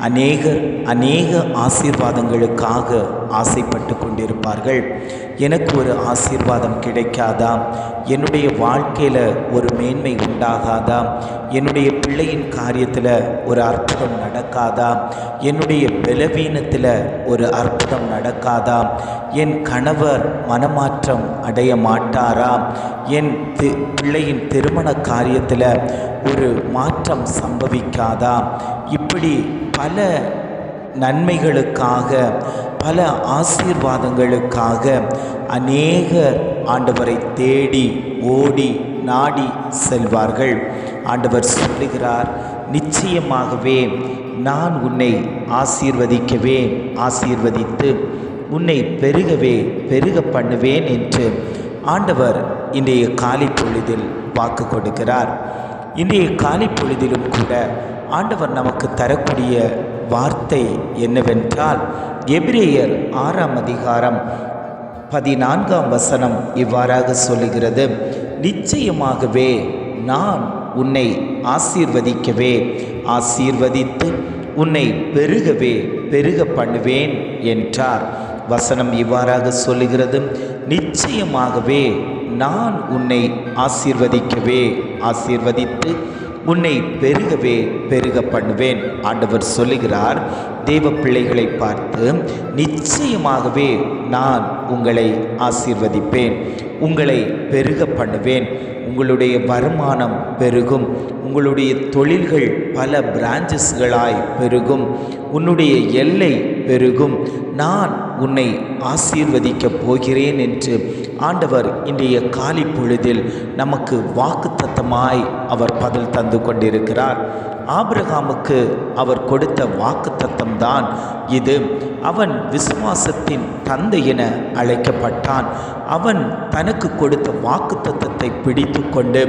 அநேகர் அநேக ஆசீர்வாதங்களுக்காக ஆசைப்பட்டு கொண்டிருப்பார்கள். எனக்கு ஒரு ஆசீர்வாதம் கிடைக்காதா? என்னுடைய வாழ்க்கையில் ஒரு மேன்மை உண்டாகாதா? என்னுடைய பிள்ளையின் காரியத்தில் ஒரு அற்புதம் நடக்காதா? என்னுடைய பலவீனத்தில் ஒரு அற்புதம் நடக்காதா? என் கணவர் மனமாற்றம் அடைய மாட்டாரா? என் தி பிள்ளையின் திருமண காரியத்தில் ஒரு மாற்றம் சம்பவிக்காதா? இப்படி பல நன்மைகளுக்காக பல ஆசீர்வாதங்களுக்காக அநேகர் ஆண்டவரை தேடி ஓடி நாடி செல்வார்கள். ஆண்டவர் சொல்லுகிறார் நிச்சயமாகவே நான் உன்னை ஆசீர்வதிக்கவே ஆசீர்வதித்து உன்னை பெருகவே பெருக பண்ணுவேன் என்று ஆண்டவர் இன்றைய காலை பொழுதில் வாக்கு கொடுக்கிறார். இன்றைய காலை பொழுதிலும் கூட ஆண்டவர் நமக்கு தரக்கூடிய வார்த்தை என்னவென்றால் எபிரேயர் ஆறாம் அதிகாரம் பதினான்காம் வசனம் இவ்வாறாக சொல்லுகிறது நிச்சயமாகவே நான் உன்னை ஆசீர்வதிக்கவே ஆசீர்வதித்து உன்னை பெருகவே பெருக பண்ணுவேன் என்றார். வசனம் இவ்வாறாக சொல்லுகிறது நிச்சயமாகவே நான் உன்னை ஆசீர்வதிக்கவே ஆசீர்வதித்து உன்னை பெருகவே பெருக பண்ணுவேன் ஆண்டவர் சொல்லுகிறார் தேவ பிள்ளைகளை பார்த்து நிச்சயமாகவே நான் உங்களை ஆசீர்வதிப்பேன். உங்களை பெருக பண்ணுவேன் உங்களுடைய வருமானம் பெருகும். உங்களுடைய தொழில்கள் பல பிரான்ச்சஸ்களாய் பெருகும். உன்னுடைய எல்லை பெருகும். நான் உன்னை ஆசீர்வதிக்கப் போகிறேன் என்று ஆண்டவர் இன்றைய காலி பொழுதில் நமக்கு வாக்குத்தத்தமாய் அவர் பதில் தந்து கொண்டிருக்கிறார். ஆபிரகாமுக்கு அவர் கொடுத்த வாக்குத்தத்தம்தான் இது. அவன் விசுவாசத்தின் தந்தை என அழைக்கப்பட்டான். அவன் தனக்கு கொடுத்த வாக்குத்தத்தத்தை பிடித்து கொண்டு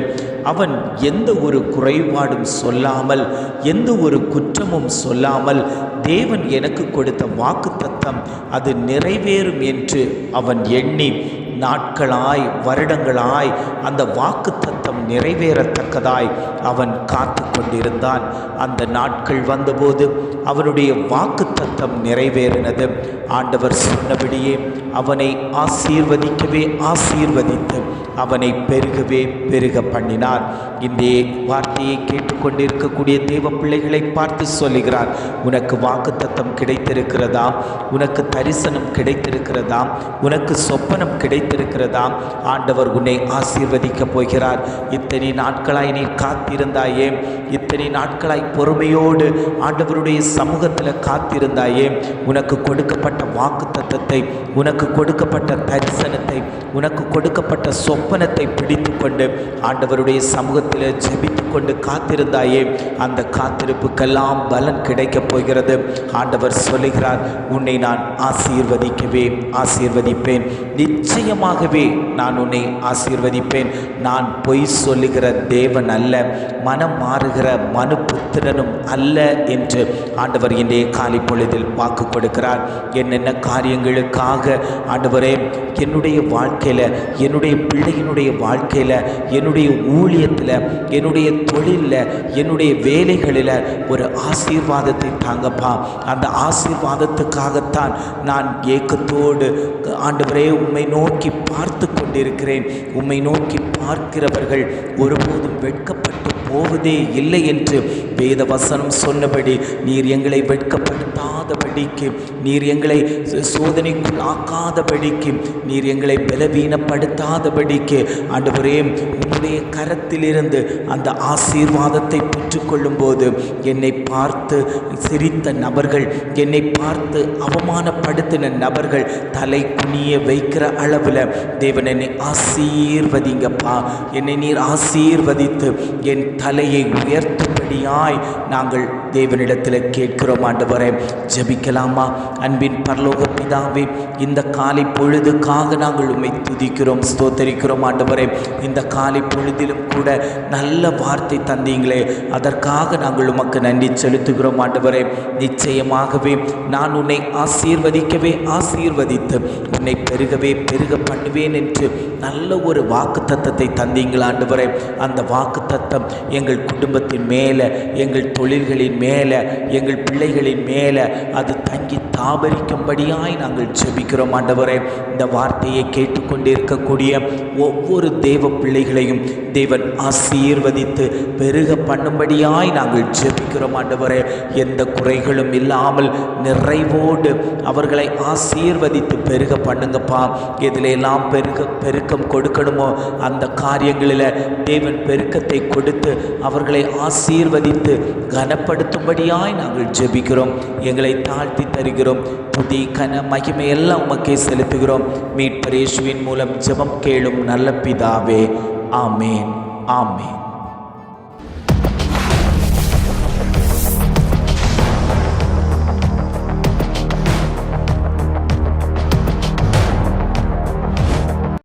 அவன் எந்த ஒரு குறைபாடும் சொல்லாமல் எந்த ஒரு குற்றமும் சொல்லாமல் தேவன் எனக்கு கொடுத்த வாக்குத்தத்தம் அது நிறைவேறும் என்று அவன் எண்ணி நாட்களாய் வருடங்களாய் அந்த வாக்குத்தத்தம் நிறைவேறத்தக்கதாய் அவன் காத்து கொண்டிருந்தான் அந்த நாட்கள் வந்தபோது அவனுடைய சித்தம் நிறைவேறினது. ஆண்டவர் சொன்னபடியே அவனை ஆசீர்வதிக்கவே ஆசீர்வதித்து அவனை பெருகவே பெருக பண்ணினார். இந்த வார்த்தையை கேட்டுக்கொண்டிருக்கக்கூடிய தெய்வ பிள்ளைகளை பார்த்து சொல்லுகிறார். உனக்கு வாக்குத்தத்தம் கிடைத்திருக்கிறதா? உனக்கு தரிசனம் கிடைத்திருக்கிறதா? உனக்கு சொப்பனம் கிடைத்திருக்கிறதா? ஆண்டவர் உன்னை ஆசீர்வதிக்கப் போகிறார். இத்தனை நாட்களாய் நீ காத்திருந்தாயே. இத்தனை நாட்களாய் பொறுமையோடு ஆண்டவருடைய சமூகத்தில் காத்திருந்தாய். தாயே உனக்கு கொடுக்கப்பட்ட வாக்கு தத்தத்தை உனக்கு கொடுக்கப்பட்ட தரிசனத்தை உனக்கு கொடுக்கப்பட்ட சொப்பனத்தை பிடித்து கொண்டு ஆண்டவருடைய சமூகத்தில் ஜெபித்து கொண்டு காத்திருந்தாயே அந்த காத்திருப்புக்கெல்லாம் பலன் கிடைக்கப் போகிறது. ஆண்டவர் சொல்லுகிறார் உன்னை நான் ஆசீர்வதிக்கவே ஆசீர்வதிப்பேன். நிச்சயமாகவே நான் உன்னை ஆசீர்வதிப்பேன். நான் பொய் சொல்லுகிற தேவன் அல்ல மனம் மாறுகிற மனு புத்திரனும் அல்ல என்று ஆண்டவர் இன்றைய காலை பொழுதில் வாக்கு கொடுக்கிறார் என்னென்ன காரியங்களுக்காக ஆண்டவரே என்னுடைய வாழ்க்கையில் என்னுடைய பிள்ளையினுடைய வாழ்க்கையில் என்னுடைய ஊழியத்தில் என்னுடைய தொழிலில் என்னுடைய வேலைகளில் ஒரு ஆசீர்வாதத்தை தாங்கப்பா. அந்த ஆசீர்வாதத்துக்காகத்தான் நான் ஏக்கத்தோடு ஆண்டவரே உண்மை நோக்கி பார்த்து கொண்டிருக்கிறேன். உம்மை நோக்கி பார்க்கிறவர்கள் ஒருபோதும் வெட்கப்பட்டு போவதே இல்லை என்று வேத வசனம் சொன்னபடி நீர் எங்களை வெட்கப்படுத்தாதபடிக்கு நீர் எங்களை சோதனைக்குள் ஆக்காதபடிக்கு நீர் எங்களை பலவீனப்படுத்தாதபடிக்கு ஆண்டவரே உம்முடைய கரத்திலிருந்து அந்த ஆசீர்வாதத்தை பெற்றுக்கொள்ளும் போது என்னை பார்த்து சிரித்த நபர்கள் என்னை பார்த்து அவமானப்படுத்தின நபர்கள் தலை குனிய வைக்கிற அளவில் தேவன் என்னை ஆசீர்வதிங்கப்பா. என்னை நீர் ஆசீர்வதித்து என் தலையை உயர்த்தும்படியாய் நாங்கள் தேவனிடத்தில் கேட்கிறோம் ஆண்டவரே. ஜெபிக்கலாமா? அன்பின் பரலோக பிதாவே இந்த காலை பொழுதுக்காக நாங்கள் உண்மை துதிக்கிறோம் ஸ்தோத்தரிக்கிறோம் ஆண்டவரே. இந்த காலை பொழுதிலும் கூட நல்ல வார்த்தை தந்தீங்களே. அதற்காக நாங்கள் உமக்கு நன்றி செலுத்துகிறோம் ஆண்டவரே. நிச்சயமாகவே நான் உன்னை ஆசீர்வதிக்கவே ஆசீர்வதித்து உன்னை பெருகவே பெருக பண்ணுவேன் என்று நல்ல ஒரு வாக்கு தத்தத்தை தந்தீங்களா ஆண்டவரே அந்த வாக்கு தத்தம் எங்கள் குடும்பத்தின் மேலே எங்கள் தொழில்களின் மேலே எங்கள் பிள்ளைகளின் மேலே. அது தங்கி தாபரிக்கும்படியாய் நாங்கள் ஜெபிக்கிறோம் ஆண்டவரே. இந்த வார்த்தையை கேட்டுக்கொண்டிருக்கக்கூடிய ஒவ்வொரு தேவ பிள்ளைகளையும் தேவன் ஆசீர்வதித்து பெருக பண்ணும்படியாய் நாங்கள் ஜெபிக்கிறோம் ஆண்டவரே. எந்த குறைகளும் இல்லாமல் நிறைவோடு அவர்களை ஆசீர்வதித்து பெருக பண்ணுங்கப்பா. எதிலெல்லாம் பெருக பெருக்கம் கொடுக்கணுமோ அந்த காரியங்களில் தேவன் பெருக்கத்தை கொடுத்து அவர்களை ஆசீர்வதித்து கனப்படுத்தும்படியாய் நாங்கள் ஜெபிக்கிறோம். எங்களை தாழ்த்தி தருகிறோம். புதி கன மகிமை எல்லாம் உமக்கே செலுத்துகிறோம். மீட்பரேஷுவின் மூலம் ஜெபம் கேளும் நல்ல பிதாவே. ஆமேன். ஆமேன்.